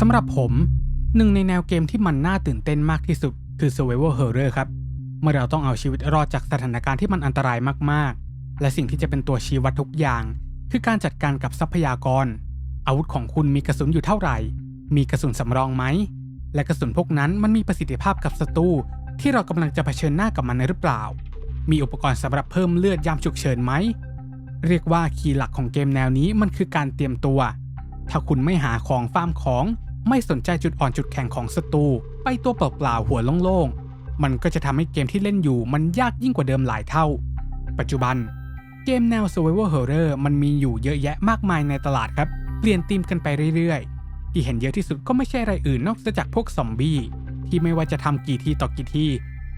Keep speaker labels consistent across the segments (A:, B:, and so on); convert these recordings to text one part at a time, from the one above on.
A: สำหรับผมหนึ่งในแนวเกมที่มันน่าตื่นเต้นมากที่สุดคือ Survival Horror ครับ เมื่อเราต้องเอาชีวิตรอดจากสถานการณ์ที่มันอันตรายมากๆ และสิ่งที่จะเป็นตัวชี้วัดทุกอย่าง คือการจัดการกับทรัพยากร อาวุธของคุณมีกระสุนอยู่เท่าไหร่ มีกระสุนสำรองไหม และกระสุนพวกนั้นมันมีประสิทธิภาพกับศัตรูที่เรากำลังจะเผชิญหน้ากับมันหรือเปล่า มีอุปกรณ์สำหรับเพิ่มเลือดยามฉุกเฉินไหม เรียกว่าคีย์หลักของเกมแนวนี้มันคือการเตรียมตัว ถ้าคุณไม่หาของฟาร์มของ ไม่สนใจจุดอ่อนจุดแข็งของศัตรูไปตัวเปล่าๆหัวโล่งๆ มันก็จะทำให้เกมที่เล่นอยู่มันยากยิ่งกว่าเดิมหลายเท่า ปัจจุบันเกมแนว Survival Horror มันมีอยู่เยอะแยะมากมายในตลาดครับ เปลี่ยนธีมกันไปเรื่อยๆ ที่เห็นเยอะที่สุดก็ไม่ใช่อะไรอื่นนอกจากพวกซอมบี้ที่ไม่ว่าจะทำกี่ทีต่อกี่ที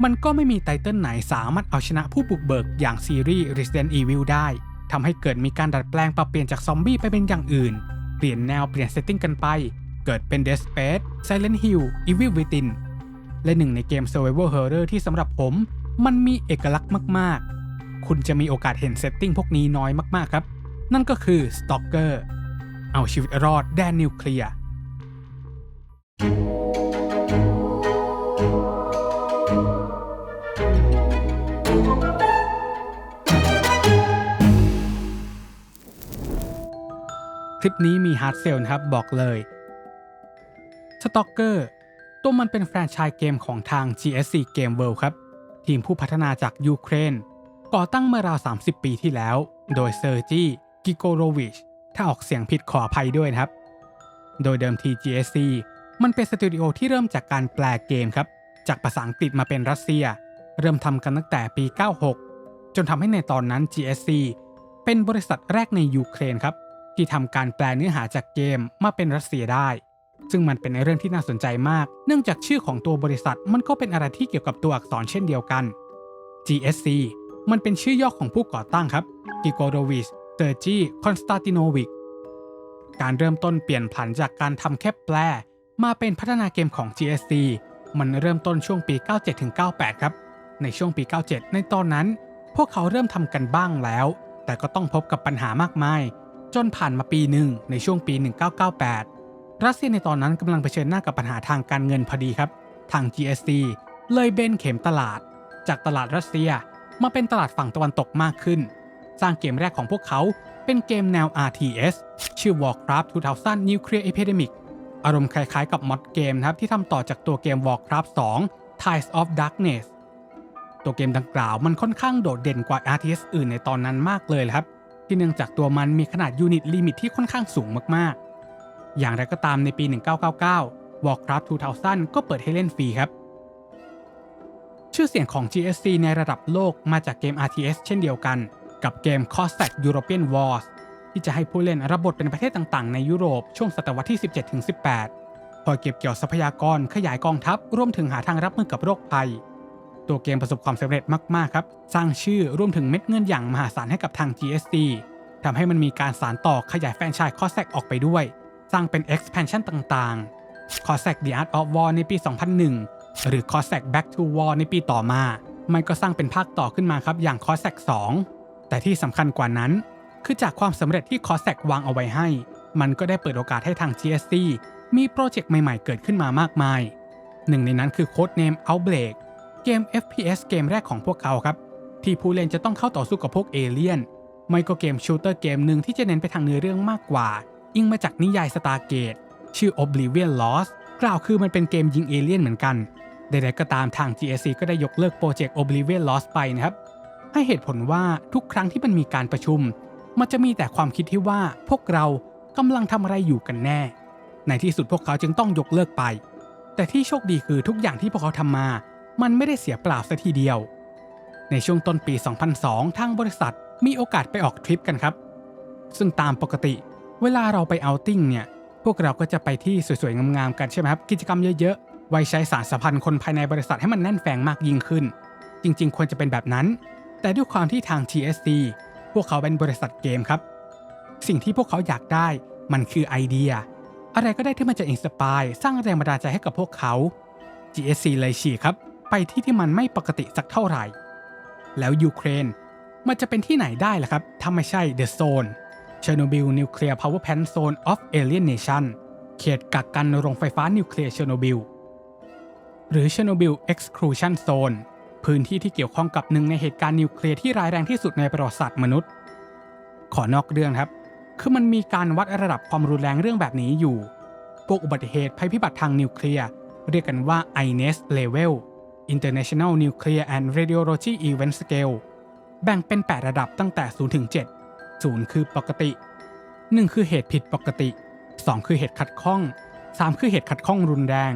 A: มันก็ไม่มีไตเติลไหนสามารถเอาชนะผู้บุกเบิกอย่างซีรีส์ Resident Evil ได้ทำให้เกิดมีการดัดแปลงปรับเปลี่ยนจากซอมบี้ไปเป็นอย่างอื่น เปลี่ยนแนวเปลี่ยนเซตติ้งกันไป เกิดเป็น Dead Space Silent Hill Evil Within และหนึ่งในเกม Survival Horror ที่สำหรับผมมันมีเอกลักษณ์มาก ๆ คุณจะมีโอกาสเห็นเซตติ้งพวกนี้น้อยมาก ๆ ครับ นั่นก็คือ Stalker เอาชีวิตรอดแดนนิวเคลียร์คลิปนี้มีฮาร์ดเซลนะครับ บอกเลย Stalker ตัวมันเป็นแฟรนไชส์เกมของทาง GSC Game World ครับ ทีมผู้พัฒนาจากยูเครน ก่อตั้งเมื่อราว 30 ปีที่แล้ว โดยเซอร์จีกิโกโรวิช ถ้าออกเสียงผิดขออภัยด้วยนะครับ โดยเดิมที GSC มันเป็นสตูดิโอที่เริ่มจากการแปลเกมครับ จากภาษาอังกฤษมาเป็นรัสเซีย เริ่มทำกันตั้งแต่ปี 96 จนทำให้ในตอนนั้น GSC เป็นบริษัทแรกในยูเครนครับ ที่ทำการแปลเนื้อหาจากเกมมาเป็นรัสเซียได้ ซึ่งมันเป็นเรื่องที่น่าสนใจมาก เนื่องจากชื่อของตัวบริษัทมันก็เป็นอะไรที่เกี่ยวกับตัวอักษรเช่นเดียวกัน GSC มันเป็นชื่อย่อของผู้ก่อตั้งครับกิโกโรวิชเตอร์จีคอนสตาติโนวิก การเริ่มต้นเปลี่ยนผันจากการทำแค่แปล มาเป็นพัฒนาเกมของ GSC มันเริ่มต้นช่วงปี 97-98 ครับ ในช่วงปี 97 ในตอนนั้น พวกเขาเริ่มทำกันบ้างแล้ว แต่ก็ต้องพบกับปัญหามากมาย จนผ่านมาปีหนึ่งในช่วงปี 1998 รัสเซียในตอนนั้นกำลังเผชิญหน้ากับปัญหาทางการเงินพอดีครับ ทาง GSC เลยเบนเข็มตลาด จากตลาดรัสเซียมาเป็นตลาดฝั่งตะวันตกมากขึ้น สร้างเกมแรกของพวกเขาเป็นเกมแนว RTS ชื่อ Warcraft 2000 Nuclear Epidemic อารมณ์คล้ายๆกับมอดเกมนะครับที่ทำต่อจากตัวเกม Warcraft 2 Tides of Darkness ตัวเกมดังกล่าวมันค่อนข้างโดดเด่นกว่า RTS อื่นในตอนนั้นมากเลยครับ ที่เนื่องจากตัวมันมีขนาดยูนิตลิมิตที่ค่อนข้างสูงมากๆ อย่างไรก็ตามในปี 1999 Warcraft 2000 ก็เปิดให้เล่นฟรีครับ ชื่อเสียงของ GSC ในระดับโลกมาจากเกม RTS เช่นเดียวกัน กับเกม Cossack European Wars ที่จะให้ผู้เล่นรับบทเป็นประเทศต่างๆ ในยุโรปช่วงศตวรรษที่ 17-18คอยเก็บเกี่ยวทรัพยากรขยายกองทัพร่วมถึงหาทางรับมือกับโรคภัย ตัวเกมประสบความสำเร็จมากๆครับ สร้างชื่อรวมถึงเม็ดเงินอย่างมหาศาลให้กับทาง GSC ทำให้มันมีการสานต่อขยายแฟรนไชส์ Cossack ออกไปด้วย สร้างเป็น expansion ต่างๆ Cossack The Art of War ในปี 2001 หรือ Cossack Back to War ในปีต่อมา มันก็สร้างเป็นภาคต่อขึ้นมาครับอย่าง Cossack 2 แต่ที่สำคัญกว่านั้น คือจากความสำเร็จที่ Cossack วางเอาไว้ให้ มันก็ได้เปิดโอกาสให้ทาง GSC มีโปรเจกต์ใหม่ๆ เกิดขึ้นมามากมาย หนึ่งในนั้นคือ Codename Outbreak เกม FPS เกมแรกของพวกเขาครับ ที่ผู้เล่นจะต้องเข้าต่อสู้กับพวกเอเลี่ยนไม่ก็เกมชูเตอร์เกมหนึ่งที่จะเน้นไปทางเนื้อเรื่องมากกว่า อิงมาจากนิยาย Stargate ชื่อ Oblivion Lost กล่าวคือมันเป็นเกมยิงเอเลี่ยนเหมือนกันใดๆก็ตามทาง GSC ก็ได้ยกเลิกโปรเจกต์ Oblivion Lost ไปนะครับ ให้เหตุผลว่าทุกครั้งที่มันมีการประชุม มันจะมีแต่ความคิดที่ว่าพวกเรากำลังทำอะไรอยู่กันแน่ ในที่สุดพวกเขาจึงต้องยกเลิกไป แต่ที่โชคดีคือทุกอย่างที่พวกเขาทำมา มันไม่ได้เสียเปล่าซะทีเดียว ในช่วงต้นปี 2002 ทางบริษัทมีโอกาสไปออกทริปกันครับ ซึ่งตามปกติ เวลาเราไปเอาติ้งเนี่ย พวกเราก็จะไปที่สวยๆ งามๆ กันใช่ไหมครับ กิจกรรมเยอะๆ ไว้ใช้สารสัมพันธ์คนภายในบริษัทให้มันแน่นแฟงมากยิ่งขึ้น จริงๆ ควรจะเป็นแบบนั้น แต่ด้วยความที่ทาง TSC พวกเขาเป็นบริษัทเกมครับ สิ่งที่พวกเขาอยากได้มันคือไอเดีย อะไรก็ได้ที่มันจะอินสปายสร้างแรงบันดาลใจให้กับพวกเขา GSC เลยฉีกครับ ไปที่ที่มันไม่ปกติสักเท่าไหร่ แล้วยูเครนมันจะเป็นที่ไหนได้ล่ะครับ ถ้าไม่ใช่ The Zone Chernobyl Nuclear Power Plant Zone of Alien Nation เขตกักกันโรงไฟฟ้านิวเคลียร์เชอร์โนบิล หรือ Chernobyl Exclusion Zone พื้นที่ที่เกี่ยวข้องกับหนึ่งในเหตุการณ์นิวเคลียร์ที่ร้ายแรงที่สุดในประวัติศาสตร์มนุษย์ ขอนอกเรื่องครับ คือมันมีการวัดระดับความรุนแรงเรื่องแบบนี้อยู่ พวกอุบัติเหตุภัยพิบัติทางนิวเคลียร์เรียกกันว่า INES Level International Nuclear and Radiology Event Scale แบ่งเป็น 8 ระดับตั้งแต่ 0 ถึง 7 0 คือปกติ 1 คือเหตุผิดปกติ 2 คือเหตุขัดข้อง 3 คือเหตุขัดข้องรุนแรง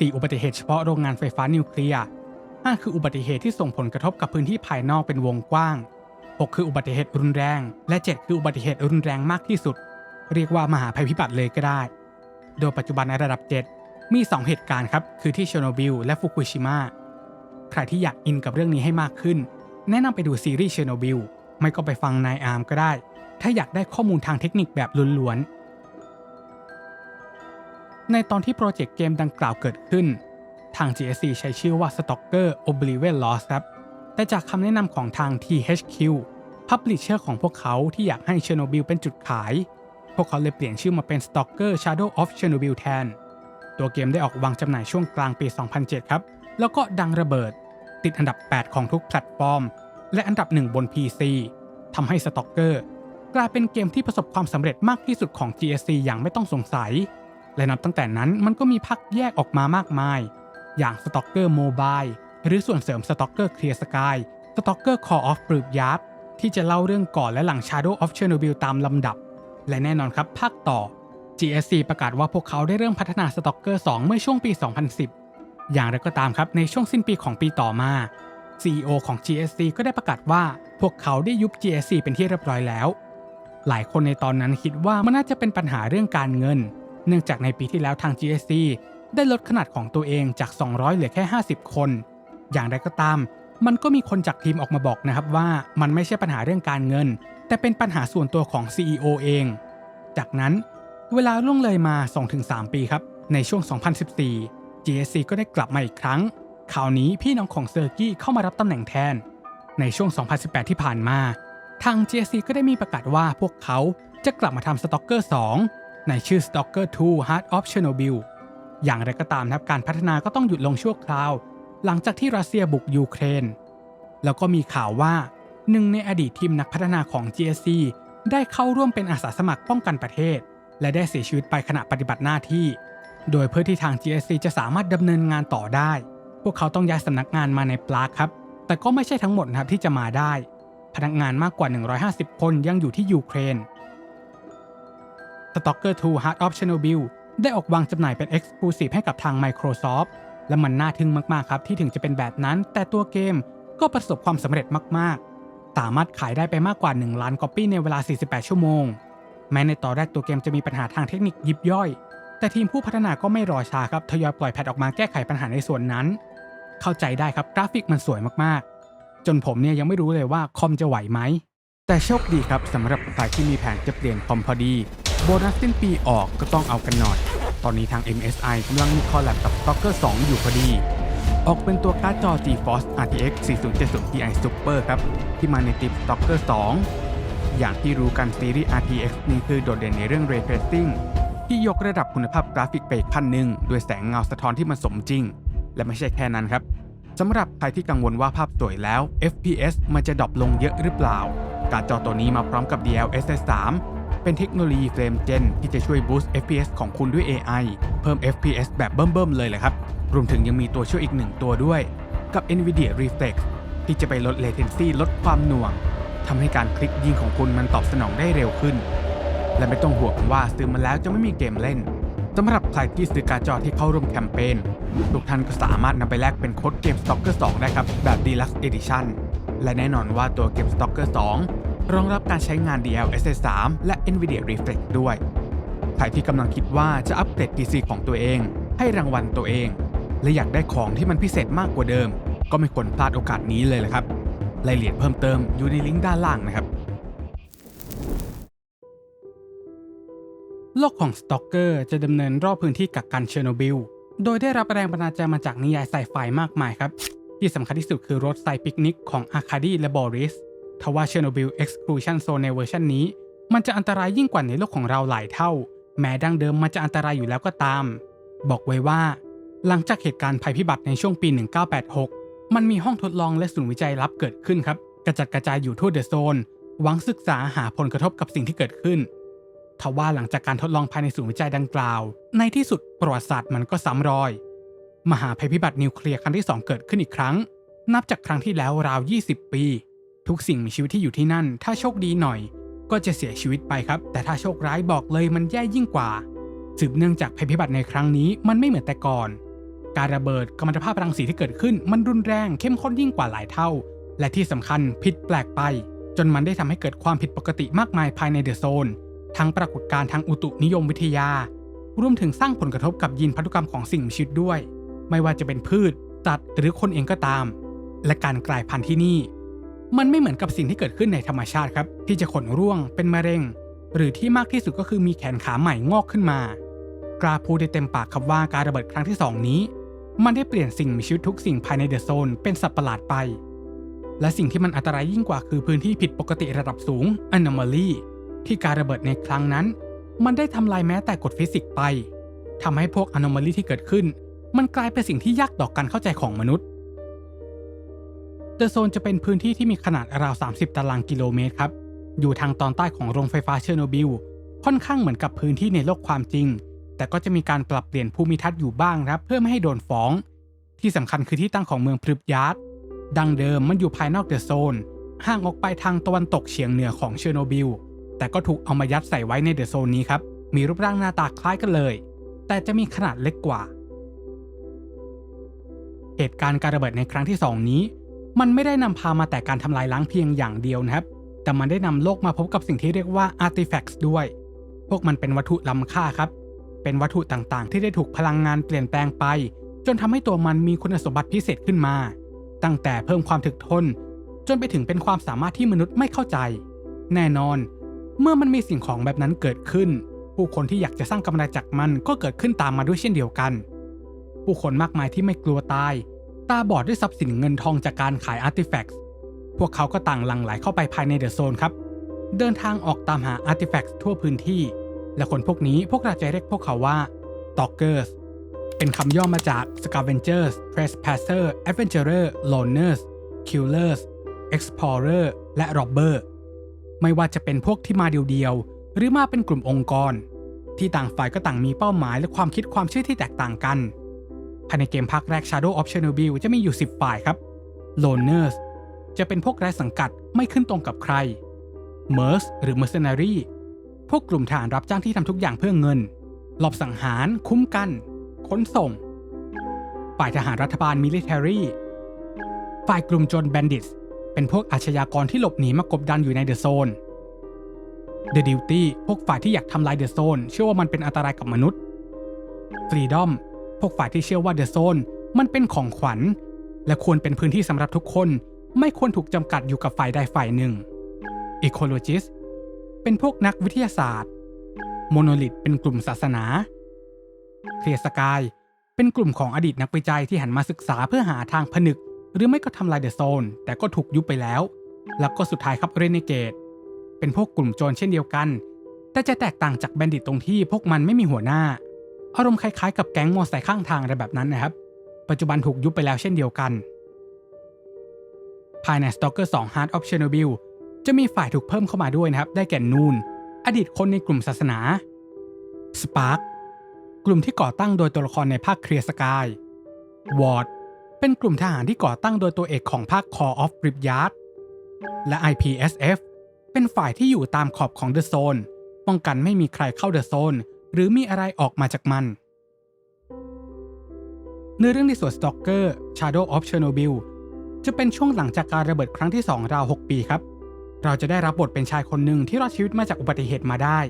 A: ตีอุบัติเหตุเฉพาะโรงงานไฟฟ้านิวเคลียร์5คืออุบัติเหตุที่ส่งผลกระทบกับพื้นที่ภายนอกเป็นวงกว้าง 6 คืออุบัติเหตุรุนแรง และ 7 คืออุบัติเหตุรุนแรงมากที่สุด เรียกว่ามหาภัยพิบัติเลยก็ได้ โดยปัจจุบันในระดับ 7 มี 2 เหตุการณ์ครับ คือที่เชอร์โนบิลและฟุกุชิมะใครที่อยากอินกับเรื่องนี้ให้มากขึ้น แนะนำไปดูซีรีส์เชอร์โนบิล ไม่ก็ไปฟังนายอาร์มก็ได้ ถ้าอยากได้ข้อมูลทางเทคนิคแบบล้วนๆ ในตอนที่โปรเจกต์เกมดังกล่าวเกิดขึ้น ทาง GSC ใช้ชื่อว่า Stalker Oblivion Lost ครับ แต่จากคำแนะนำของทาง THQ Publisher ของพวกเขาที่อยากให้เชอร์โนบิลเป็นจุดขาย พวกเขาเลยเปลี่ยนชื่อมาเป็น Stalker Shadow of Chernobyl แทน ตัวเกมได้ออกวางจำหน่ายช่วงกลางปี 2007 ครับ แล้วก็ดังระเบิด ติดอันดับ 8 ของทุกแพลตฟอร์ม และอันดับ1บน PC ทำให้ Stalker กลายเป็นเกมที่ประสบความสำเร็จมากที่สุดของ GSC อย่างไม่ต้องสงสัย และนับตั้งแต่นั้นมันก็มีภาคแยกออกมามากมาย อย่าง Stalker Mobile หรือส่วนเสริม Stalker Clear Sky Stalker Call of b r u g y a r d ที่จะเล่าเรื่องก่อนและหลัง Shadow of Chernobyl ตามลำดับ และแน่นอนครับภาคต่อ GSC ประกาศว่าพวกเขาได้เริ่มพัฒนา Stalker 2 เมื่อช่วงปี 2010 อย่างไรก็ตามครับในช่วงสิ้นปีของปีต่อมา CEO ของ GSC ก็ได้ประกาศว่าพวกเขาได้ยุบ GSC เป็นที่เรียบร้อยแล้ว หลายคนในตอนนั้นคิดว่ามันน่าจะเป็นปัญหาเรื่องการเงิน เนื่องจากในปีที่แล้วทาง GSC ได้ลดขนาดของตัวเองจาก 200 เหลือแค่ 50 คน อย่างไรก็ตาม มันก็มีคนจากทีมออกมาบอกนะครับว่ามันไม่ใช่ปัญหาเรื่องการเงิน แต่เป็นปัญหาส่วนตัวของ CEO เอง จากนั้นเวลาล่วงเลยมา 2-3 ปีครับ ในช่วง 2014 GSC ก็ได้กลับมาอีกครั้ง คราวนี้พี่น้องของเซอร์กี้เข้ามารับตำแหน่งแทน ในช่วง 2018 ที่ผ่านมา ทาง GSC ก็ได้มีประกาศว่าพวกเขาจะกลับมาทำ Stalker 2 ในชื่อ Stalker 2 Heart of Chernobyl อย่างไรก็ตามนะครับการพัฒนาก็ต้องหยุดลงชั่วคราว หลังจากที่รัสเซียบุกยูเครน แล้วก็มีข่าวว่าหนึ่งในอดีตทีมนักพัฒนาของ GSC ได้เข้าร่วมเป็นอาสาสมัครป้องกันประเทศ และได้เสียชีวิตไปขณะปฏิบัติหน้าที่ โดยเพื่อที่ทาง GSC จะสามารถดำเนินงานต่อได้ พวกเขาต้องย้ายสำนักงานมาในปลากครับ แต่ก็ไม่ใช่ทั้งหมดนะครับที่จะมาได้ พนักงานมากกว่า 150 คนยังอยู่ที่ยูเครน Stalker 2 Heart of Chernobyl ได้ออกวางจำหน่ายเป็น Exclusive ให้กับทาง Microsoft และมันน่าทึ่งมากๆครับที่ถึงจะเป็นแบบนั้น แต่ตัวเกมก็ประสบความสำเร็จมากๆ สามารถขายได้ไปมากกว่า 1 ล้านก๊อปปี้ในเวลา 48 ชั่วโมง แม้ในตอนแรกตัวเกมจะมีปัญหาทางเทคนิคยิบย่อย แต่ทีมผู้พัฒนาก็ไม่รอช้าครับทยอยปล่อยแพทออกมาแก้ไขปัญหาในส่วนนั้น เข้าใจได้ครับกราฟิกมันสวยมากๆ จนผมเนี่ยยังไม่รู้เลยว่าคอมจะไหวไหม แต่โชคดีครับสำหรับใครที่มีแผนจะเปลี่ยนคอมพอดี โบนัสสิ้นปีออกก็ต้องเอากันหน่อย ตอนนี้ทาง MSI กำลังมีคอลแลบกับ Stalker 2 อยู่พอดี ออกเป็นตัวการ์ดจอ GeForce RTX 4070 Ti Super ครับ ที่มาในติป Stalker 2 อย่างที่รู้กันซีรีส์ RTX นี้คือโดดเด่นในเรื่อง Ray Tracing ที่ยกระดับคุณภาพกราฟิกไปอีกขั้นหนึ่งด้วยแสงเงาสะท้อนที่มันสมจริง และไม่ใช่แค่นั้นครับสำหรับใครที่กังวลว่าภาพสวยแล้ว FPS มันจะดรอปลงเยอะหรือเปล่า การ์ดจอตัวนี้มาพร้อมกับ DLSS 3เป็นเทคโนโลยีเฟรมเจนที่จะช่วยบูสต์ FPS ของคุณด้วย AI เพิ่ม FPS แบบเบิ่มๆเลยแหละครับ รวมถึงยังมีตัวช่วยอีกหนึ่งตัวด้วย กับ NVIDIA Reflex ที่จะไปลด latency ลดความหน่วงทำให้การคลิกยิงของคุณมันตอบสนองได้เร็วขึ้น และไม่ต้องห่วงว่าซื้อมาแล้วจะไม่มีเกมเล่น สำหรับใครที่ซื้อการ์ดจอที่เข้าร่วมแคมเปญทุกท่านก็สามารถนำไปแลกเป็นโค้ดเกม Stalker 2ได้ครับ แบบ Deluxe Edition และแน่นอนว่าตัวเกม Stalker 2รองรับการใช้งาน DLSS 3และ NVIDIA Reflex ด้วย ใครที่กำลังคิดว่าจะอัปเกรด PC ของตัวเอง ให้รางวัลตัวเอง และอยากได้ของที่มันพิเศษมากกว่าเดิม ก็ไม่ควรพลาดโอกาสนี้เลยละครับรายละเอียดเพิ่มเติมอยู่ในลิงก์ด้านล่างนะครับ โลกของสตอกเกอร์จะดำเนินรอบพื้นที่กักกันเชอร์โนบิล โดยได้รับแรงบันดาลใจมาจากนิยายไซไฟมากมายครับ ที่สำคัญที่สุดคือรถไซปิกนิกของอาคาดีและบอริสทว่าเชอร์โนบิล Exclusion Zone ในเวอร์ชันนี้ มันจะอันตรายยิ่งกว่าในโลกของเราหลายเท่า แม้ดังเดิมมันจะอันตรายอยู่แล้วก็ตาม บอกไว้ว่า หลังจากเหตุการณ์ภัยพิบัติในช่วงปี 1986 มันมีห้องทดลองและศูนย์วิจัยลับเกิดขึ้นครับกระจัดกระจายอยู่ทั่วเดอะโซนหวังศึกษาหาผลกระทบกับสิ่งที่เกิดขึ้น ทว่าหลังจากการทดลองภายในศูนย์วิจัยดังกล่าว ในที่สุดประวัติศาสตร์มันก็ซ้ำรอย มหาภัยพิบัตินิวเคลียร์ครั้งที่ 2 เกิดขึ้นอีกครั้ง นับจากครั้งที่แล้วราว 20 ปี ทุกสิ่งมีชีวิตที่อยู่ที่นั่น ถ้าโชคดีหน่อย ก็จะเสียชีวิตไปครับ แต่ถ้าโชคร้ายบอกเลยมันแย่ยิ่งกว่า สืบเนื่องจากภัยพิบัติในครั้งนี้มันไม่เหมือนแต่ก่อน การระเบิดกัมมันตภาพรังสีที่เกิดขึ้น มันรุนแรงเข้มข้นยิ่งกว่าหลายเท่า และที่สำคัญผิดแปลกไป จนมันได้ทำให้เกิดความผิดปกติมากมายภายในเดอะโซน ทั้งปรากฏการณ์ทางอุตุนิยมวิทยารวมถึงสร้างผลกระทบกับยีนพันธุกรรมของสิ่งมีชีวิตด้วย ไม่ว่าจะเป็นพืชสัตว์หรือคนเองก็ตาม และการกลายพันธุ์ที่นี่ มันไม่เหมือนกับสิ่งที่เกิดขึ้นในธรรมชาติครับ ที่จะขนร่วงเป็นมะเร็ง หรือที่มากที่สุดก็คือมีแขนขาใหม่งอกขึ้นมากล้าพูดได้เต็มปากครับว่าการระเบิดครั้งที่สองนี้ มันได้เปลี่ยนสิ่งมีชีวิตทุกสิ่งภายในเดอะโซนเป็นสัตว์ประหลาดไป และสิ่งที่มันอันตรายยิ่งกว่าคือพื้นที่ผิดปกติระดับสูง anomaly ที่การระเบิดในครั้งนั้น มันได้ทำลายแม้แต่กฎฟิสิกส์ไปทำให้พวก anomaly ที่เกิดขึ้น มันกลายเป็นสิ่งที่ยากต่อการเข้าใจของมนุษย์เดอะโซนจะเป็นพื้นที่ที่มีขนาดราว 30 ตารางกิโลเมตรครับ อยู่ทางตอนใต้ของโรงไฟฟ้าเชอร์โนบิล ค่อนข้างเหมือนกับพื้นที่ในโลกความจริง แต่ก็จะมีการปรับเปลี่ยนภูมิทัศน์อยู่บ้างครับ เพื่อไม่ให้โดนฟ้อง ที่สำคัญคือที่ตั้งของเมืองพรึบยาร์ดดังเดิมมันอยู่ภายนอกเดอะโซน ห่างออกไปทางตะวันตกเฉียงเหนือของเชอร์โนบิล แต่ก็ถูกเอามายัดใส่ไว้ในเดอะโซนนี้ครับ มีรูปร่างหน้าตาคล้ายกันเลย แต่จะมีขนาดเล็กกว่า เหตุการณ์การระเบิดในครั้งที่ 2 นี้ มันไม่ได้นำพามาแต่การทำลายล้างเพียงอย่างเดียวนะครับ แต่มันได้นำโลกมาพบกับสิ่งที่เรียกว่า artifacts ด้วย พวกมันเป็นวัตถุล้ำค่าครับ เป็นวัตถุต่างๆ ที่ได้ถูกพลังงานเปลี่ยนแปลงไป จนทำให้ตัวมันมีคุณสมบัติพิเศษขึ้นมา ตั้งแต่เพิ่มความถึกทน จนไปถึงเป็นความสามารถที่มนุษย์ไม่เข้าใจ แน่นอน เมื่อมันมีสิ่งของแบบนั้นเกิดขึ้น ผู้คนที่อยากจะสร้างกำไรจากมันก็เกิดขึ้นตามมาด้วยเช่นเดียวกัน ผู้คนมากมายที่ไม่กลัวตาย ตาบอดด้วยทรัพย์สินเงินทองจากการขายอาร์ติแฟกต์พวกเขาก็ต่างหลั่งไหลเข้าไปภายในเดอะโซนครับ เดินทางออกตามหาอาร์ติแฟกต์ทั่วพื้นที่ และคนพวกนี้พวกเราจะเรียกพวกเขาว่า Stalkers เป็นคำย่อมาจาก Scavengers Trespasser Adventurer Loners Killers Explorer และ Robber ไม่ว่าจะเป็นพวกที่มาเดียวๆ หรือมาเป็นกลุ่มองค์กร ที่ต่างฝ่ายก็ต่างมีเป้าหมายและความคิดความเชื่อที่แตกต่างกัน ภายในเกมภาคแรก Shadow of Chernobyl จะมีอยู่ 10 ฝ่ายครับ Loners จะเป็นพวกไร้สังกัดไม่ขึ้นตรงกับใคร Mercs หรือ Mercenary พวกกลุ่มทหารรับจ้างที่ทำทุกอย่างเพื่อเงิน หลบสังหาร คุ้มกัน ขนส่ง ฝ่ายทหารรัฐบาล Military ฝ่ายกลุ่มโจร Bandits เป็นพวกอาชญากรที่หลบหนีมากบดันอยู่ในเดอะโซน The Duty พวกฝ่ายที่อยากทำลายเดอะโซนเชื่อว่ามันเป็นอันตรายกับมนุษย์ Freedom พวกฝ่ายที่เชื่อว่าเดอะโซนมันเป็นของขวัญ และควรเป็นพื้นที่สำหรับทุกคน ไม่ควรถูกจำกัดอยู่กับฝ่ายใดฝ่ายหนึ่ง Ecologist เป็นพวกนักวิทยาศาสตร์ Monolith เป็นกลุ่มศาสนา Clear Sky เป็นกลุ่มของอดีตนักวิจัยที่หันมาศึกษาเพื่อหาทางผนึก หรือไม่ก็ทำลายเดอะโซน แต่ก็ถูกยุบไปแล้ว แล้วก็สุดท้ายครับเรเนเกตเป็นพวกกลุ่มโจรเช่นเดียวกัน แต่จะแตกต่างจากแบนดิตตรงที่พวกมันไม่มีหัวหน้า อารมณ์คล้ายๆกับแก๊งมอไซค์ข้างทางอะไรแบบนั้นนะครับ ปัจจุบันถูกยุบไปแล้วเช่นเดียวกัน ภายใน Stalker 2 Heart of Chernobyl จะมีฝ่ายถูกเพิ่มเข้ามาด้วยนะครับ ได้แก่นูน อดีตคนในกลุ่มศาสนา Spark กลุ่มที่ก่อตั้งโดยตัวละครในภาคเคลียร์สกายวอร์ด เป็นกลุ่มทหารที่ก่อตั้งโดยตัวเอกของภาค Call of r i p y a r d และ IPSF เป็นฝ่ายที่อยู่ตามขอบของ The Zone ป้องกันไม่มีใครเข้า The Zone หรือมีอะไรออกมาจากมันเนื้อเรื่องในส่วน Stalker Shadow of Chernobyl จะเป็นช่วงหลังจากการระเบิดครั้งที่ 2 ราว 6 ปีครับ เราจะได้รับบทเป็นชายคนหนึ่งที่รอดชีวิตมาจากอุบัติเหตุมาได้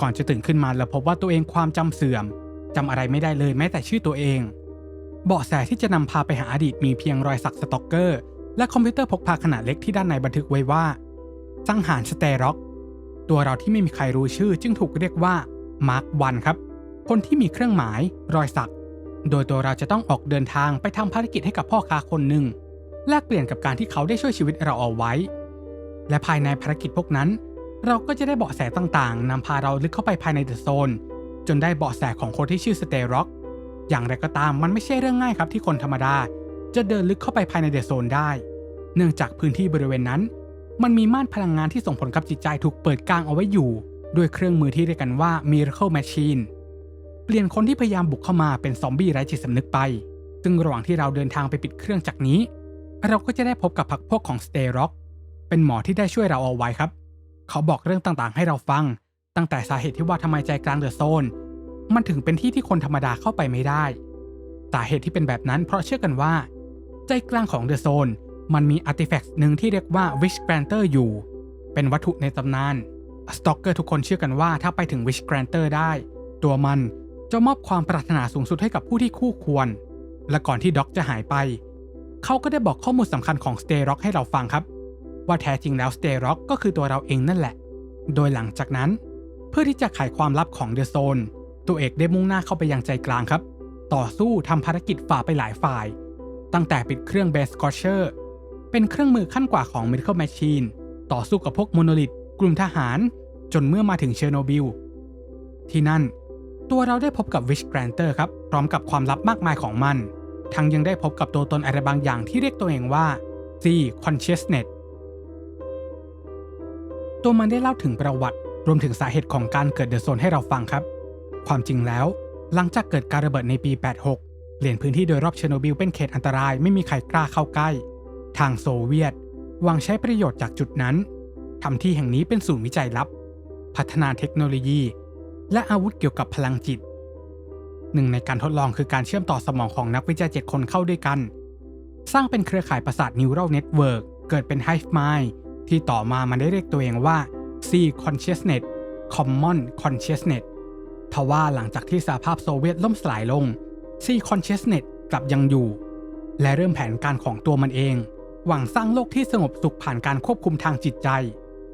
A: ก่อนจะตื่นขึ้นมาแล้วพบว่าตัวเองความจำเสื่อมจำอะไรไม่ได้เลยแม้แต่ชื่อตัวเอง เบาะแสที่จะนำพาไปหาอดีตมีเพียงรอยสักสต็อกเกอร์ และคอมพิวเตอร์พกพาขนาดเล็กที่ด้านในบันทึกไว้ว่า สังหารสเตร็อก ตัวเราที่ไม่มีใครรู้ชื่อ จึงถูกเรียกว่ามาร์ควันครับ คนที่มีเครื่องหมาย รอยสัก โดยตัวเราจะต้องออกเดินทางไปทำภารกิจให้กับพ่อค้าคนหนึ่งแลกเปลี่ยนกับการที่เขาได้ช่วยชีวิตเราเอาไว้ และภายในภารกิจพวกนั้น เราก็จะได้เบาะแสต่างๆนำพาเราลึกเข้าไปภายในเดอะโซนจนได้เบาะแสของคนที่ชื่อสเตร็อก อย่างไรก็ตามมันไม่ใช่เรื่องง่ายครับที่คนธรรมดา จะเดินลึกเข้าไปภายในเดโซนได้ เนื่องจากพื้นที่บริเวณนั้น มันมีม่านพลังงานที่ส่งผลกับจิตใจถูกเปิดกลางเอาไว้อยู่ ด้วยเครื่องมือที่เรียกกันว่า Miracle Machine เปลี่ยนคนที่พยายามบุกเข้ามาเป็นซอมบี้ไร้จิตสำนึกไป ซึ่งระหว่างที่เราเดินทางไปปิดเครื่องจักรนี้ เราก็จะได้พบกับพักพวกของสเตร็อกเป็นหมอที่ได้ช่วยเราเอาไว้ครับ เขาบอกเรื่องต่างๆ ให้เราฟัง ตั้งแต่สาเหตุที่ว่าทำไมใจกลางเดอะโซน มันถึงเป็นที่ที่คนธรรมดาเข้าไปไม่ได้ สาเหตุที่เป็นแบบนั้นเพราะเชื่อกันว่า ใจกลางของเดอะโซนมันมีอาร์ติแฟกต์หนึ่งที่เรียกว่า Wish Granter อยู่ เป็นวัตถุในตำนานสตอกเกอร์ทุกคนเชื่อกันว่าถ้าไปถึง Wish Granter ได้ ตัวมันจะมอบความปรารถนาสูงสุดให้กับผู้ที่คู่ควร และก่อนที่ด็อกจะหายไป เขาก็ได้บอกข้อมูลสำคัญของสเตร็อกให้เราฟังครับ ว่าแท้จริงแล้วสเตร็อกก็คือตัวเราเองนั่นแหละ โดยหลังจากนั้น เพื่อที่จะไขความลับของเดอะโซน ตัวเอกได้มุ่งหน้าเข้าไปยังใจกลางครับ ต่อสู้ทำภารกิจฝ่าไปหลายฝ่าย ตั้งแต่ปิดเครื่องเบสกอเชอร์เป็นเครื่องมือขั้นกว่าของ Medical Machine ต่อสู้กับพวกโมโนลิทกลุ่มทหาร จนเมื่อมาถึงเชอร์โนบิล ที่นั่น ตัวเราได้พบกับวิชแกรนเตอร์ครับ พร้อมกับความลับมากมายของมัน ทั้งยังได้พบกับตัวตนอะไรบางอย่างที่เรียกตัวเองว่า C Consciousness ตัวมันได้เล่าถึงประวัติรวมถึงสาเหตุของการเกิดเดอะโซนให้เราฟังครับ ความจริงแล้ว หลังจากเกิดการระเบิดในปี 86 เปลี่ยนพื้นที่โดยรอบเชอร์โนบิลเป็นเขตอันตรายไม่มีใครกล้าเข้าใกล้ ทางโซเวียตหวังใช้ประโยชน์จากจุดนั้นทำที่แห่งนี้เป็นศูนย์วิจัยลับ พัฒนาเทคโนโลยี และอาวุธเกี่ยวกับพลังจิต หนึ่งในการทดลองคือการเชื่อมต่อสมองของนักวิจัย7คนเข้าด้วยกัน สร้างเป็นเครือข่ายประสาท Neural Network เกิดเป็น Hive Mind ที่ต่อมามันได้เรียกตัวเองว่า C Consciousness Common Consciousness ทว่าหลังจากที่สหภาพโซเวียตล่มสลายลง C Consciousness กลับยังอยู่ และเริ่มแผนการของตัวมันเอง หวังสร้างโลกที่สงบสุขผ่านการควบคุมทางจิตใจ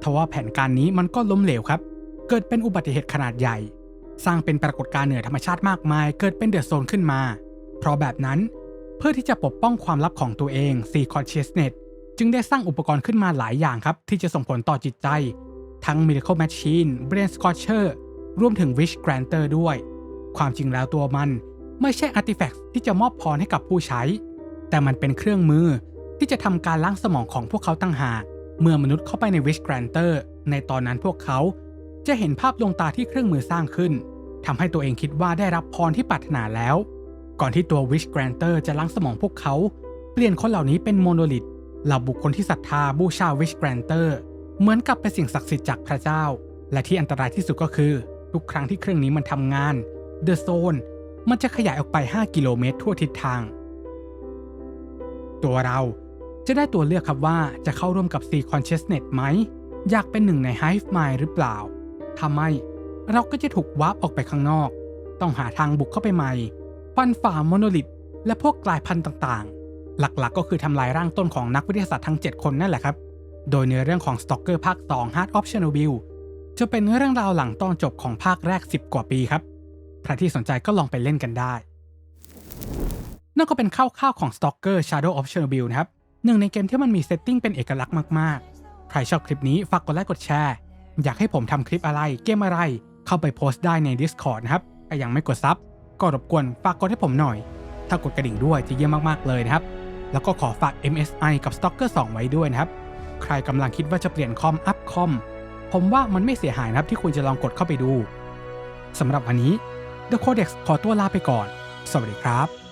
A: ทว่าแผนการนี้มันก็ล้มเหลวครับ เกิดเป็นอุบัติเหตุขนาดใหญ่ สร้างเป็นปรากฏการณ์เหนือธรรมชาติมากมาย เกิดเป็นเดอะโซนขึ้นมา เพราะแบบนั้นเพื่อที่จะปกป้องความลับของตัวเอง C Consciousness จึงได้สร้างอุปกรณ์ขึ้นมาหลายอย่างครับ ที่จะส่งผลต่อจิตใจ ทั้ง Miracle Machine Brain Scorcher รวมถึง Wish Granter ด้วย ความจริงแล้วตัวมันไม่ใช่อาร์ติแฟกต์ที่จะมอบพรให้กับผู้ใช้ แต่มันเป็นเครื่องมือที่จะทำการล้างสมองของพวกเขาตั้งหาก เมื่อมนุษย์เข้าไปใน Wish Granter ในตอนนั้นพวกเขาจะเห็นภาพดวงตาที่เครื่องมือสร้างขึ้นทำให้ตัวเองคิดว่าได้รับพรที่ปรารถนาแล้ว ก่อนที่ตัว Wish Granter จะล้างสมองพวกเขา เปลี่ยนคนเหล่านี้เป็นโมโนลิทเหล่าบุคคลที่ศรัทธาบูชา Wish Granter เหมือนกับเป็นสิ่งศักดิ์สิทธิ์จากพระเจ้า และที่อันตรายที่สุดก็คือ ทุกครั้งที่เครื่องนี้มันทำงาน The Zone มันจะขยายออกไป 5 กิโลเมตรทั่วทิศทาง ตัวเราจะได้ตัวเลือกครับว่าจะเข้าร่วมกับ C Consciousness ไหม อยากเป็นหนึ่งใน Hive Mind หรือเปล่า ถ้าไม่เราก็จะถูกวาร์ปออกไปข้างนอก ต้องหาทางบุกเข้าไปใหม่ ฟันฝ่าโมโนลิทและพวกกลายพันธุ์ต่างๆ หลักๆ ก็คือทำลายร่างต้นของนักวิทยาศาสตร์ทั้ง 7 คนนั่นแหละครับ โดยเนื้อเรื่องของ Stalker ภาค 2 Heart of Chernobyl จะเป็นเรื่องราวหลังตอนจบของภาคแรก 10 กว่าปีครับ ใครที่สนใจก็ลองไปเล่นกันได้ นั่นก็เป็นคร่าวๆของ Stalker Shadow of Chernobyl นะครับ หนึ่งในเกมที่มันมีเซตติ้งเป็นเอกลักษณ์มากๆ ใครชอบคลิปนี้ฝากกดไลค์กดแชร์ อยากให้ผมทำคลิปอะไรเกมอะไร เข้าไปโพสต์ได้ใน Discord นะครับถ้ายังไม่กดซับก็รบกวนฝากกดให้ผมหน่อย ถ้ากดกระดิ่งด้วยจะเยี่ยมมากๆเลยนะครับ แล้วก็ขอฝาก MSI กับ Stalker 2 ไว้ด้วยนะครับ ใครกำลังคิดว่าจะเปลี่ยนคอมอัพคอม ผมว่ามันไม่เสียหายนะครับที่คุณจะลองกดเข้าไปดูสำหรับวันนี้ The Codex ขอตัวลาไปก่อน สวัสดีครับ